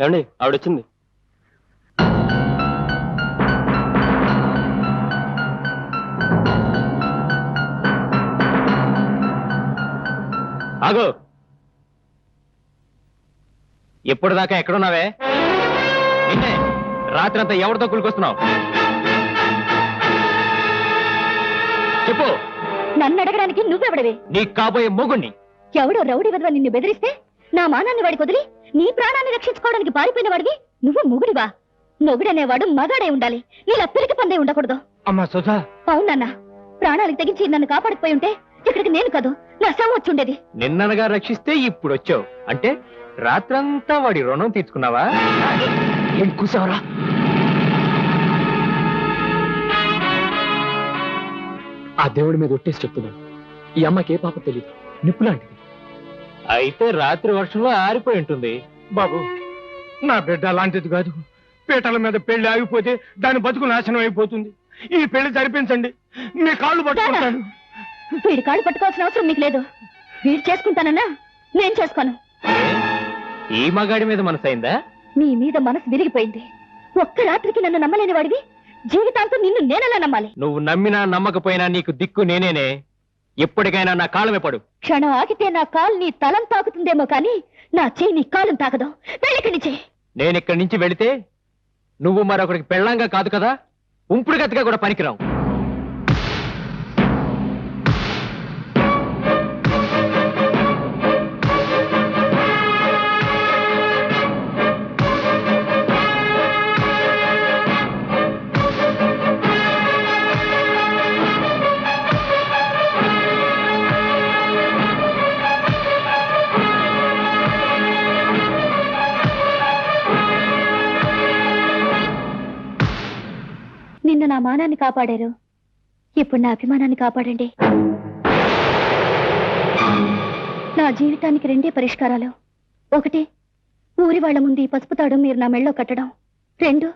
ఏమండి? ఆవిడొచ్చింది. ఆగు. ఎప్పుడు దాకా ఎక్కడున్నావే? నిన్నే రాత్రి అంతా ఎవరితో కులికొస్తున్నావు? చెప్పు. నన్ను అడగడానికి నువ్వెవడవే? నీకు కాబోయే మొగుణ్ణి. ఎవడో రౌడీ వదవ నిన్ను బెదిరిస్తే నా మానాన్ని వాడికి వదిలి నీ ప్రాణాన్ని రక్షించుకోవడానికి పారిపోయిన వాడివి నువ్వు ముగుడివా? మొగుడనేవాడు మగాడే ఉండాలి. నీలా పిరికి పందే ఉండకూడదు. అమ్మా సుధా. అవునన్నా ప్రాణాలకు తెగించి నన్ను కాపాడకపోయి ఉంటే ఇక్కడికి నేను కాదు నా శవం వచ్చుండేది నిన్ననగా రక్షిస్తే ఇప్పుడు వచ్చావు. అంటే రాత్రంతా వాడి రుణం తీర్చుకున్నావా? ఏం కూసావరా? ఆ దేవుడి మీద ఒట్టేసి చెప్తున్నాను. ఈ అమ్మకి ఏ పాప తెలియదు నిప్పు లాంటిది అయితే రాత్రి వర్షంలో ఆరిపోయి ఉంటుంది. బాబు నా బిడ్డ అలాంటిది కాదు. పీటల మీద పెళ్ళి ఆగిపోతే దాని బతుకు నాశనం అయిపోతుంది. ఈ పెళ్ళి జరిపించండి. మీ కాళ్ళు పట్టుకుంటాను. వీడి కాళ్ళు పట్టుకోవాల్సిన అవసరం నీకు లేదు. వీడు చేసుకుంటానన్నా నేను చేసుకోను? ఈ మగాడి మీద మనసైందా నీ మీద మనసు విరిగిపోయింది. ఒక్క రాత్రికి నన్ను నమ్మలేని వాడివి. జీవితాంతం నిన్ను నేనెలా నమ్మాలి. నువ్వు నమ్మినా నమ్మకపోయినా నీకు దిక్కు నేనేనే. ఎప్పటికైనా నా కాళ్ళమే పడు. క్షణం ఆగితే నా కాలు నీ తలం తాకుతుందేమో కానీ నా చేయి నీ కాలం తాకదు. వెళ్ళిక్కడి నుంచి. నేను ఇక్కడి నుంచి వెళితే నువ్వు మరొకరికి పెళ్ళంగా కాదు కదా? ఉంపుడు గతిగా కూడా పనికిరావు. మానాన్ని కాపాడారు. ఇప్పుడు నా అభిమానాన్ని కాపాడండి. నా జీవితానికి రెండే పరిష్కారాలు. ఒకటి ఊరి వాళ్ళ ముందు ఈ పసుపు తాడు మీరు నా మెళ్ళో కట్టడం. రెండు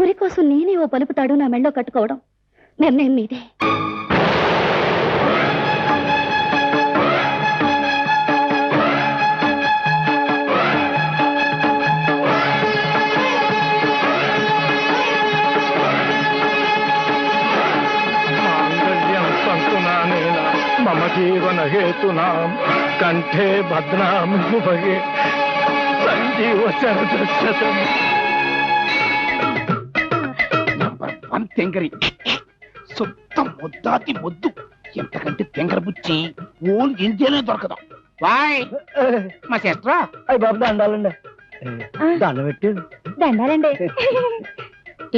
ఊరి కోసం నేనే ఓ పలుపు తాడు నా మెళ్ళో కట్టుకోవడం. నిర్ణయం మీదే. హేతునాం కంఠే భద్రాం భగే సంజీవ శరదశతం నంబర్ వన్ తెంగరి. సొంత ముద్దాతి ముద్దు. ఎంతకంటే తెంగర బుచ్చి ఓన్ ఇండియానే దొరకదు. వాయ్ మా సిస్టరా అయ్యి బాబు దండాలండి. దండ పెట్టి. దండాలండి.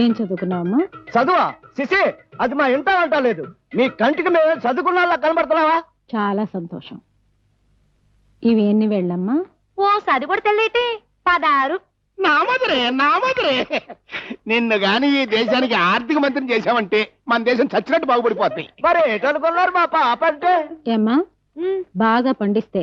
ఏం చదువుకున్నావమ్మా చదువా? సిసి అది మా ఇంట అంటలేదు. మీ కంటికి మేము చదువుకున్న కనబడుతున్నావా? చాలా సంతోషం. ఇవి ఎన్ని వెళ్ళమ్మా? ఓ సది కూడా తెల్లేటి? పదారు నా మధురే నా మధురే నిన్ను గాని ఈ దేశానికి ఆర్థిక మంత్రిని చేశావంటే మన దేశం చచ్చినట్టు బాగుపడిపోతాయి మరి ఏటనుకున్నారు మా పాప అంటే? ఏమ్మా బాగా పండిస్తే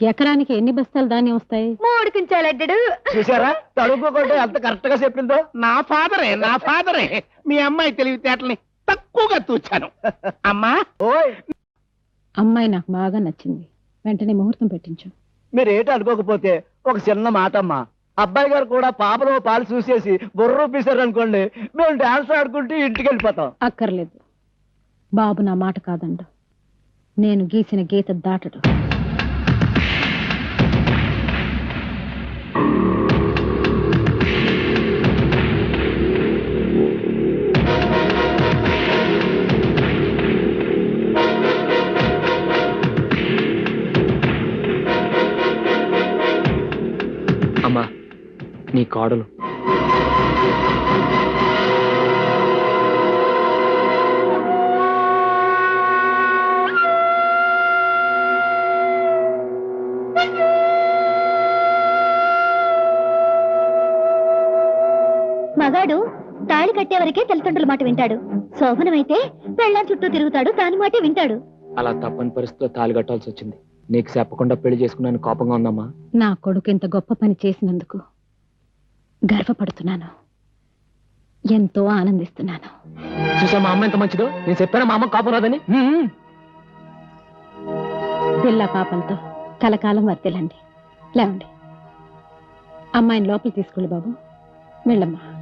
ఎకరానికి ఎన్ని బస్తాలు ధాన్యం వస్తాయి? మూడు కించాలడ్డాడు చూసారా తడుపుకుంటే ఎంత కరెక్ట్గా చెప్పిందో? నా ఫాదరే నా ఫాదరే. మీ అమ్మాయి తెలివితేటల్ని తక్కువగా తూచాను అమ్మా. ఓయ్. అమ్మాయి నాకు బాగా నచ్చింది. వెంటనే ముహూర్తం పెట్టించు. మీరు ఏటి అనుకోకపోతే ఒక చిన్న మాట అమ్మా అబ్బాయి గారు కూడా పాపలో పాలు చూసేసి బుర్ర ఊపేశారు అనుకోండి మేము డాన్స్ ఆడుకుంటూ ఇంటికి వెళ్ళిపోతాం. అక్కర్లేదు. బాబు నా మాట కాదండు నేను గీసిన గీత దాటడు. కాడలు. మగాడు తాళి కట్టే వరకే తల్లిదండ్రుల మాట వింటాడు. శోభనమైతే పెళ్ళాం చుట్టూ తిరుగుతాడు దాని మాటే వింటాడు. అలా తప్పని పరిస్థితిలో తాళి కట్టాల్సి వచ్చింది. నీకు చెప్పకుండా పెళ్ళి చేసుకున్నాను కోపంగా ఉందమ్మా. నా కొడుకు ఇంత గొప్ప పని చేసినందుకు. గర్వపడుతున్నాను. ఎంతో ఆనందిస్తున్నాను. చూసా మా అమ్మ ఎంత మంచిదో? నేను చెప్పాను మా అమ్మ కోపం రాదని? పిల్ల పాపంతో కలకాలం వర్తిల్లండి. లేవండి. అమ్మాయిని లోపల తీసుకెళ్ళి బాబు. వెళ్ళమ్మా.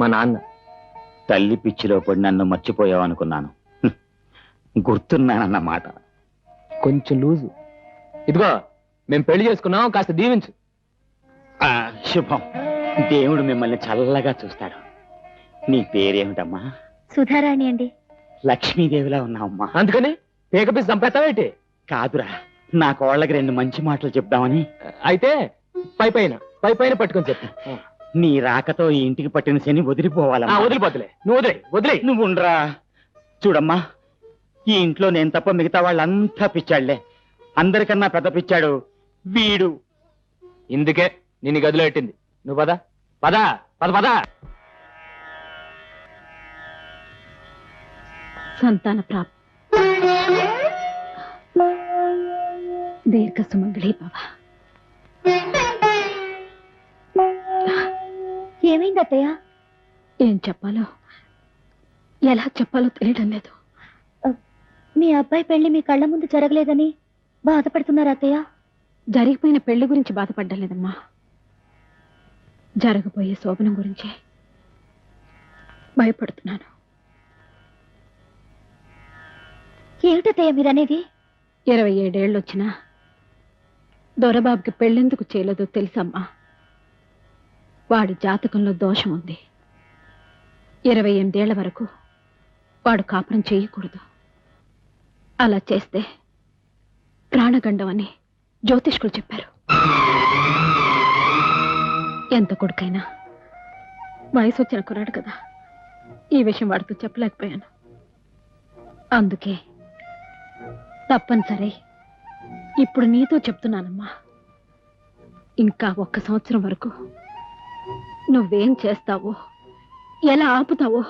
మా నాన్న. తల్లి పిచ్చిలో పడి నన్ను మర్చిపోయావనుకున్నాను హ్మ్. గుర్తున్నానన్నమాట. కొంచెం లూజు. ఇదిగో మేము పెళ్ళి చేసుకున్నాం కాస్త దీవించు. ఆ, శుభం. దేవుడు మిమ్మల్ని చల్లగా చూస్తాడు. నీ పేరేమిటమ్మా? సుధారాణి అండి. లక్ష్మీదేవిలా ఉన్నావమ్మా. అందుకని పేకపీసి చంపేస్తావేటి కాదురా నా కోళ్ళకి రెండు మంచి మాటలు చెప్దామని. అయితే పై పైన పై పైన పట్టుకొని చెప్పు. నీ రాకతో ఈ ఇంటికి పట్టిన శని ఆ, వదిలిపోవాలమ్మా వదిలిపోతులే. నువ్వు వదిలే వదిలే. నువ్వు ఉండరా చూడమ్మా ఈ ఇంట్లో నేను తప్ప మిగతా వాళ్ళంతా పిచ్చాళ్ళే. అందరికన్నా పెద్ద పిచ్చాడు వీడు. ఇందుకే నిన్ను గదిలో పెట్టింది. నువ్వు పద. పద పద పద. సంతాన ప్రాప్ దీర్ఘ సుమంగళి బాబా. ఏమైంది అత్తయ్య? ఏం చెప్పాలో? ఎలా చెప్పాలో తెలియడం లేదు. మీ అబ్బాయి పెళ్ళి మీ కళ్ళ ముందు జరగలేదని బాధపడుతున్నారు అత్తయ్య? జరిగిపోయిన పెళ్ళి గురించి బాధపడ్డం లేదమ్మా. జరగబోయే శోభనం గురించి భయపడుతున్నాను. ఏమిటత్తయ్య మీరనేది? ఇరవై ఏడేళ్ళు వచ్చినా దొరబాబుకి పెళ్ళెందుకు చేయలేదో తెలుసమ్మా. వాడి జాతకంలో దోషం ఉంది. ఇరవై ఎనిమిదేళ్ళ వరకు వాడు కాపురం చేయకూడదు. అలా చేస్తే ప్రాణగండం అని జ్యోతిష్కులు చెప్పారు. ఎంత కొడుకైనా వయసు వచ్చిన కురాడు కదా. ఈ విషయం వాడితో చెప్పలేకపోయాను. అందుకే తప్పనిసరి ఇప్పుడు నీతో చెప్తున్నానమ్మా. ఇంకా ఒక్క సంవత్సరం వరకు నువ్వేం చేస్తావో? ఎలా ఆపుతావో?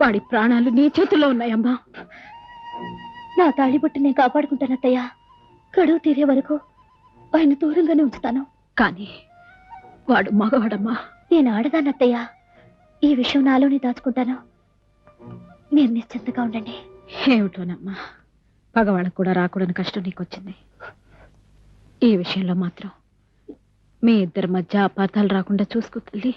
వాడి ప్రాణాలు నీ చేతుల్లో ఉన్నాయమ్మా. నా తాళిబొట్టు నేను కాపాడుకుంటాను అత్తయ్య. గడువు తీరే వరకు ఆయన దూరంగానే ఉంచుతాను. కానీ వాడు మగవాడమ్మా. నేను ఆడదాన్ని అత్తయ్య. ఈ విషయం నాలోనే దాచుకుంటాను. మీరు నిశ్చింతగా ఉండండి. ఏమిటోనమ్మా? పగవాళ్ళకు కూడా రాకూడని కష్టం నీకు వచ్చింది ఈ విషయంలో మాత్రం మీ ఇద్దరి మధ్య అపార్థాలు రాకుండా చూసుకో తల్లి.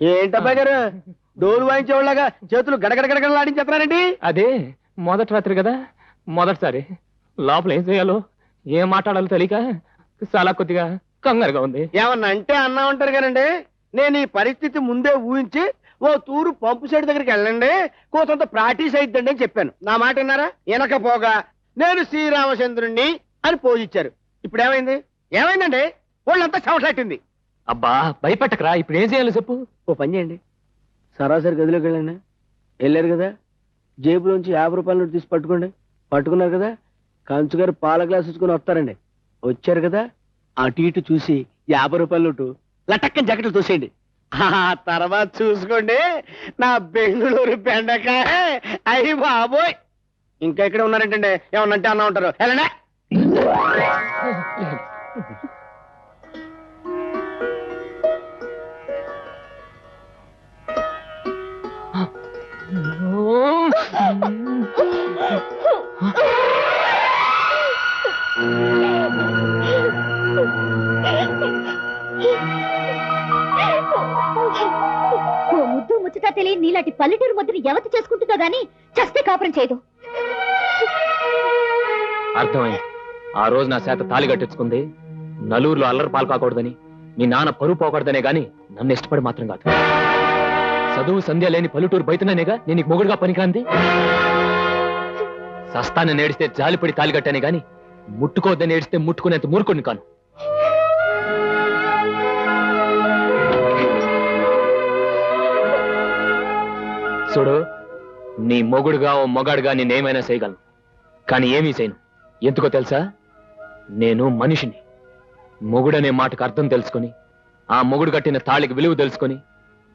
ఏంటబ్బాయి గారు? డోలు వాయించేవాళ్ళగా చేతులు గడగడ గడగడలాడించేస్తున్నారండి అదే మొదటి రాత్రి కదా. మొదటిసారి. లోపల ఏం చేయాలో ఏం మాట్లాడాలో తెలియక చాలా కొద్దిగా కంగారుగా ఉంది. ఏమన్నా అంటే అన్నా ఉంటారు కదండి. నేను ఈ పరిస్థితి ముందే ఊహించి ఓ తూరు పంపు సైడ్ దగ్గరికి వెళ్ళండి. కోతంత ప్రాక్టీస్ అయిద్దండి అని చెప్పాను. నా మాట విన్నారా? వినకపోగా నేను శ్రీరామచంద్రుణ్ణి అని పోజిచ్చారు ఇప్పుడు ఏమైంది? ఏమైందండి? వాళ్ళంతా చెమటట్టింది అబ్బా భయపెట్టకరా. ఇప్పుడు ఏం చేయాలో చెప్పు. ఓ పని చేయండి. సరాసరి గదిలోకి వెళ్ళండి. వెళ్ళారు కదా? జేబులోంచి యాభై రూపాయల నోటు తీసి పట్టుకోండి. పట్టుకున్నారు కదా? కంచు గారు పాల గ్లాస్ ఇచ్చుకొని వస్తారండి. వచ్చారు కదా? అటు ఇటు చూసి యాభై రూపాయలు నోటు లటక్కని జాకెట్లు తోసేయండి. ఆ తర్వాత చూసుకోండి. నా బెంగళూరు బెండకాయ. అయ్యి బాబోయ్. ఇంకా ఇక్కడ ఉన్నారంటండి? ఏమన్నా అంటే అన్నా ఉంటారు. వెళ్ళండి. ఇలాంటి పల్లెటూరు ముద్దుని ఎవరు చేసుకుంటుందో గాని చస్తే కాపురం చేయదు. అర్థమైంది. ఆ రోజు నా చేత తాళి కట్టించుకుంది. అల్లరి పాలు కాకూడదని మీ నాన్న పరువు పోకూడదనే గాని నన్ను ఇష్టపడి మాత్రం కాదు. చదువు సంధ్య లేని పల్లెటూరు బయటనేగా నేను నీకు మొగుడుగా పనికిరాంది? సస్తాన్ని నేడిస్తే జాలిపడి తాళి కట్టానే గాని ముట్టుకోవద్దని ఏడిస్తే ముట్టుకునేంత మూర్ఖుడిని కాను. చూడు నీ మొగుడుగా ఓ మొగాడుగా నేనేమైనా చేయగలను. కానీ ఏమీ చేయను. ఎందుకో తెలుసా? నేను మనిషిని. మొగుడనే మాటకు అర్థం తెలుసుకొని ఆ మొగుడు కట్టిన తాళికి విలువ తెలుసుకొని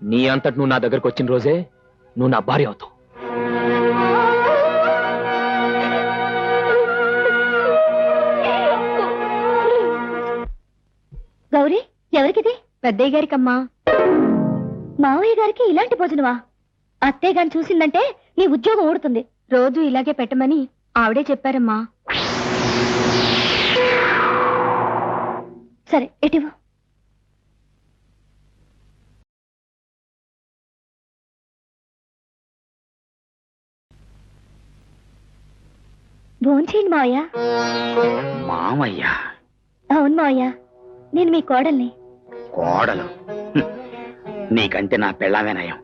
నీ అంతటి నువ్వు నా దగ్గరకు వచ్చిన రోజే నువ్వు నా భార్య అవుతావు. గౌరీ ఎవరికిది? పెద్దయ్య గారికమ్మా. మావయ్య గారికి ఇలాంటి భోజనమా? అత్తయ్య గారిని చూసిందంటే నీ ఉద్యోగం ఊడుతుంది. రోజు ఇలాగే పెట్టమని ఆవిడే చెప్పారమ్మా. సరే ఎటివు. భోంచేయండి మావయ్య. మామయ్య అవును మావయ్య నేను మీ కోడల్ని. కోడలు. నీకంటే నా పెళ్ళామే నయం.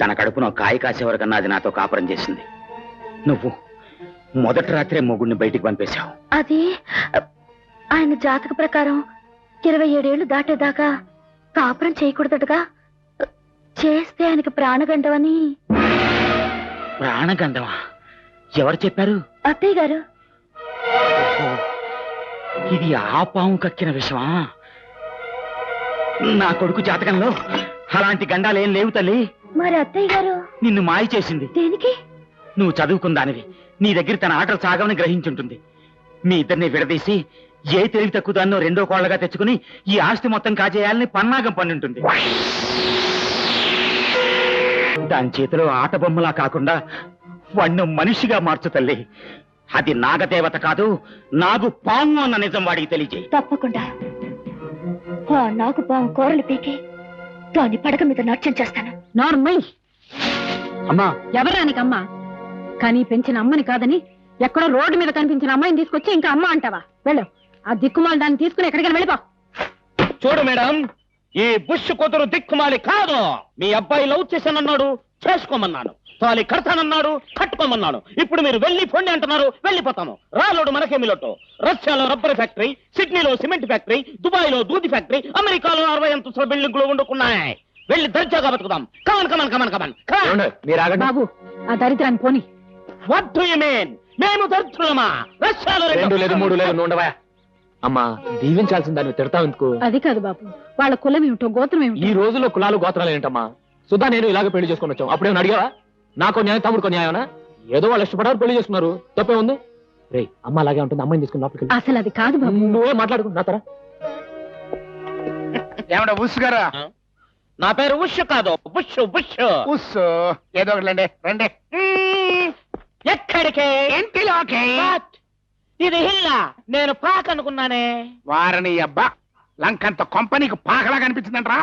తన కడుపున కాయ కాసే వరకన్నా అది నాతో కాపురం చేసింది. నువ్వు మొదటి రాత్రే మొగుడిని బయటికి పంపేశావు. అది ఆయన జాతక ప్రకారం ఇరవై ఏడేళ్ళు దాటేదాకా కాపురం చేయకూడదటగా? చేస్తే ఆయనకి ప్రాణగండవని ప్రాణగంధమా ఎవరు చెప్పారు? అత్తయ్య గారు. ఇది ఆ పాము కక్కిన విషమా? నా కొడుకు జాతకంలో అలాంటి గండాలేం లేవు తల్లి. మరి అత్తయ్య గారు? నిన్ను మాయ చేసింది. దేనికి? నువ్వు చదువుకుందానివి నీ దగ్గర తన ఆటలు సాగమని గ్రహించుంటుంది. మీ ఇద్దరిని విడదీసి ఏ తెలివి తక్కువ దాన్నో రెండో కోళ్ళగా తెచ్చుకుని ఈ ఆస్తి మొత్తం కాజేయాలని పన్నాగం పన్నుంటుంది. దాని చేతిలో ఆట బొమ్మలా కాకుండా వాణ్ణి మనిషిగా మార్చు తల్లి. అది నాగదేవత కాదు నాగు పాము అన్న నిజం వాడికి తెలియజేయి. తప్పకుండా. ఆ నాకు పాము కూరలు పీకి దాని పడక మీద నాట్యం చేస్తాను. నార్మల్. అమ్మా. ఎవరానికమ్మా కానీ పెంచిన అమ్మని కాదని ఎక్కడో రోడ్డు మీద కనిపించిన అమ్మాయిని తీసుకొచ్చి ఇంకా అమ్మ అంటావా? వెళ్ళు. ఆ దిక్కుమాల దాన్ని తీసుకుని ఎక్కడికైనా వెళ్ళిపో. చూడు మేడం ఈ బుష్ కూతురు దిక్కుమాలి కాదు. మీ అబ్బాయి లవ్ చేశానన్నాడు. చేసుకోమన్నాను. తాలి కడతానన్నాడు కట్టుకోమన్నాను. ఇప్పుడు మీరు వెళ్ళి పొండి అంటున్నారు వెళ్ళిపోతాము రాలోడు మనకేమి లోటు? రష్యాలో రబ్బర్ ఫ్యాక్టరీ సిడ్నీలో సిమెంట్ ఫ్యాక్టరీ దుబాయ్లో దూది ఫ్యాక్టరీ అమెరికాలో అరవై అంతస్తుల బిల్డింగ్లు వండుకున్నాయి. వెళ్ళి దర్జాగా బతుకుదాం. Come on come on come on come on బాబు ఆ దరిద్రాన్ని పోని. వాట్ డు యు మీన్ మేము దరిద్రులమా? రష్యాలో రెండు లేదు మూడు లేదు నుండవా అమ్మా దీవించాల్సిన దాన్ని తిడతావు ఎందుకు? అది కాదు బాబు వాళ్ళ కులం ఏమిటో గోత్రం ఈ ఏమిటో రోజుల్లో కులాలు గోత్రాలు ఏంటమ్మా? సుధా నేను ఇలాగ పెళ్ళి చేసుకొని వచ్చాం. అప్పుడేమన్నా అడిగావా? నాకో న్యాయం తమ్ముడుకో న్యాయమనా? ఏదో వాళ్ళు ఇష్టపడారు పెళ్ళి చేసుకున్నారు. తప్పే ఉంది? రే అమ్మ అలాగే ఉంటుంది అమ్మాయిని తీసుకుని లోపలికి. అసలు అది కాదు బాబు. నువ్వే మాట్లాడుకో నా తర. ఏమన్నా ఉస్సుగారా నా పేరు ఉష్ కాదు బుష్ బుష్ ఉస్సు. ఏదో ఒకటి రండి. ఎక్కడికే? ఇంటిలోకి? ఇది హిల్లా? నేను పాక్ అనుకున్నానే. వారిని అబ్బా లంకంత కొంపనీకి పాకలా కనిపించిందంట్రా